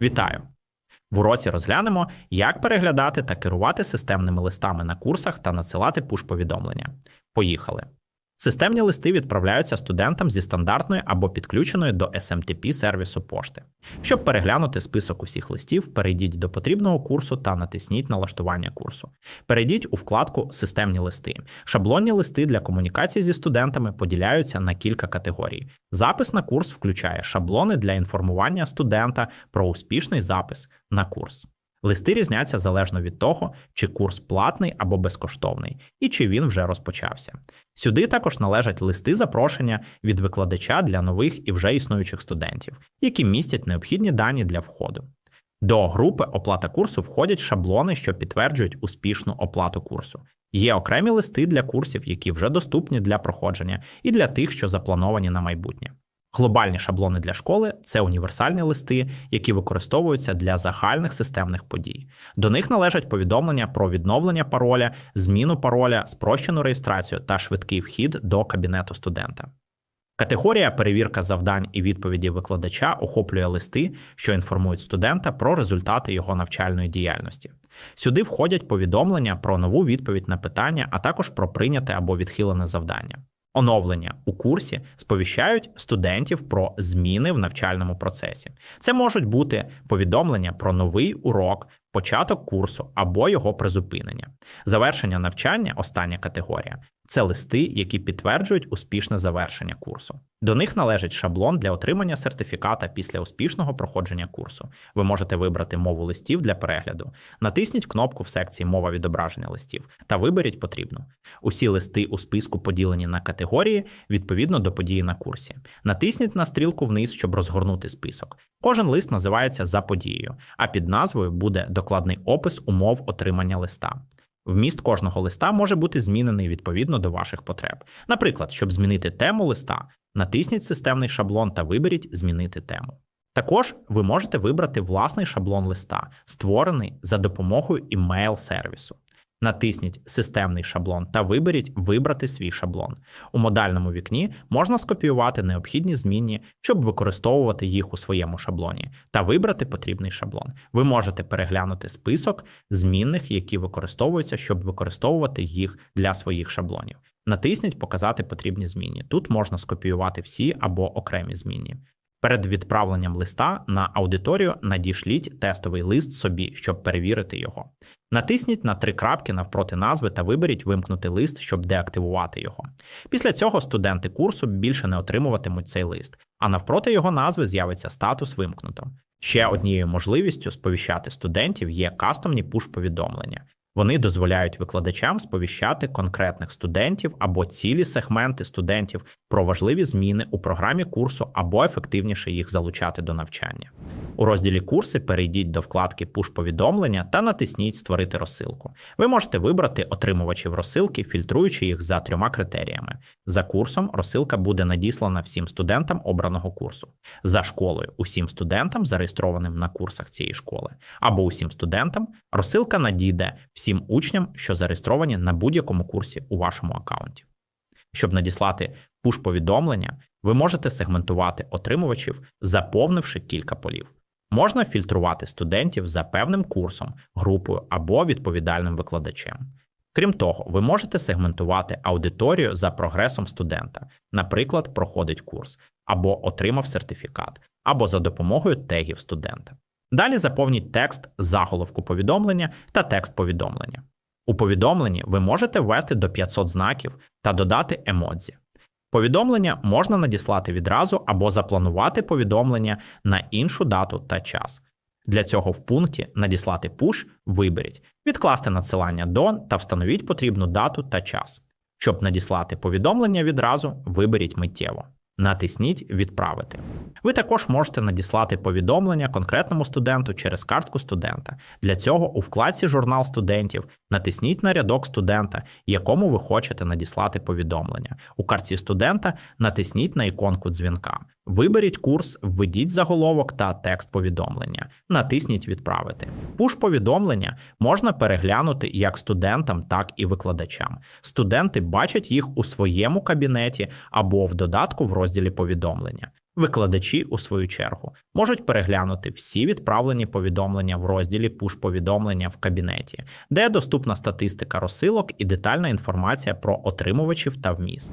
Вітаю! В уроці розглянемо, як переглядати та керувати системними листами на курсах та надсилати пуш-повідомлення. Поїхали! Системні листи відправляються студентам зі стандартної або підключеної до SMTP сервісу пошти. Щоб переглянути список усіх листів, перейдіть до потрібного курсу та натисніть налаштування курсу. Перейдіть у вкладку Системні листи. Шаблонні листи для комунікації зі студентами поділяються на кілька категорій. Запис на курс включає шаблони для інформування студента про успішний запис на курс. Листи різняться залежно від того, чи курс платний або безкоштовний, і чи він вже розпочався. Сюди також належать листи запрошення від викладача для нових і вже існуючих студентів, які містять необхідні дані для входу. До групи оплата курсу входять шаблони, що підтверджують успішну оплату курсу. Є окремі листи для курсів, які вже доступні для проходження, і для тих, що заплановані на майбутнє. Глобальні шаблони для школи це універсальні листи, які використовуються для загальних системних подій. До них належать повідомлення про відновлення пароля, зміну пароля, спрощену реєстрацію та швидкий вхід до кабінету студента. Категорія перевірка завдань і відповіді викладача охоплює листи, що інформують студента про результати його навчальної діяльності. Сюди входять повідомлення про нову відповідь на питання, а також про прийняте або відхилене завдання. Оновлення у курсі сповіщають студентів про зміни в навчальному процесі. Це можуть бути повідомлення про новий урок, початок курсу або його призупинення. Завершення навчання остання категорія це листи, які підтверджують успішне завершення курсу. До них належить шаблон для отримання сертифіката після успішного проходження курсу. Ви можете вибрати мову листів для перегляду. Натисніть кнопку в секції Мова відображення листів та виберіть потрібну. Усі листи у списку поділені на категорії відповідно до події на курсі. Натисніть на стрілку вниз, щоб розгорнути список. Кожен лист називається за подією, а під назвою буде докладний опис умов отримання листа. Вміст кожного листа може бути змінений відповідно до ваших потреб. Наприклад, щоб змінити тему листа, натисніть системний шаблон та виберіть Змінити тему. Також ви можете вибрати власний шаблон листа, створений за допомогою імейл сервісу. Натисніть Системний шаблон та виберіть Вибрати свій шаблон. У модальному вікні можна скопіювати необхідні змінні, щоб використовувати їх у своєму шаблоні, та вибрати потрібний шаблон. Ви можете переглянути список змінних, які використовуються, щоб використовувати їх для своїх шаблонів. Натисніть Показати потрібні зміни. Тут можна скопіювати всі або окремі зміни. Перед відправленням листа на аудиторію надішліть тестовий лист собі, щоб перевірити його. Натисніть на три крапки навпроти назви та виберіть вимкнути лист, щоб деактивувати його. Після цього студенти курсу більше не отримуватимуть цей лист, а навпроти його назви з'явиться статус вимкнуто. Ще однією можливістю сповіщати студентів є кастомні пуш-повідомлення. Вони дозволяють викладачам сповіщати конкретних студентів або цілі сегменти студентів про важливі зміни у програмі курсу або ефективніше їх залучати до навчання. У розділі Курси перейдіть до вкладки Пуш-повідомлення та натисніть Створити розсилку. Ви можете вибрати отримувачів розсилки, фільтруючи їх за трьома критеріями. За курсом розсилка буде надіслана всім студентам обраного курсу, за школою усім студентам, зареєстрованим на курсах цієї школи, або усім студентам розсилка надійде всім учням, що зареєстровані на будь-якому курсі у вашому аккаунті. Щоб надіслати пуш-повідомлення, ви можете сегментувати отримувачів, заповнивши кілька полів. Можна фільтрувати студентів за певним курсом, групою або відповідальним викладачем. Крім того, ви можете сегментувати аудиторію за прогресом студента, наприклад, проходить курс, або отримав сертифікат, або за допомогою тегів студента. Далі заповніть текст заголовку повідомлення та текст повідомлення. У повідомленні ви можете ввести до 500 знаків та додати емодзі. Повідомлення можна надіслати відразу або запланувати повідомлення на іншу дату та час. Для цього в пункті Надіслати пуш виберіть, відкласти надсилання до та встановіть потрібну дату та час. Щоб надіслати повідомлення відразу, виберіть миттєво. Натисніть Відправити. Ви також можете надіслати повідомлення конкретному студенту через картку студента. Для цього у вкладці Журнал студентів натисніть на рядок студента, якому ви хочете надіслати повідомлення. У картці студента натисніть на іконку дзвінка. Виберіть курс, введіть заголовок та текст повідомлення. Натисніть Відправити. Пуш-повідомлення можна переглянути як студентам, так і викладачам. Студенти бачать їх у своєму кабінеті або в додатку в розділі повідомлення. Викладачі, у свою чергу, можуть переглянути всі відправлені повідомлення в розділі Пуш-повідомлення в кабінеті, де доступна статистика розсилок і детальна інформація про отримувачів та вміст.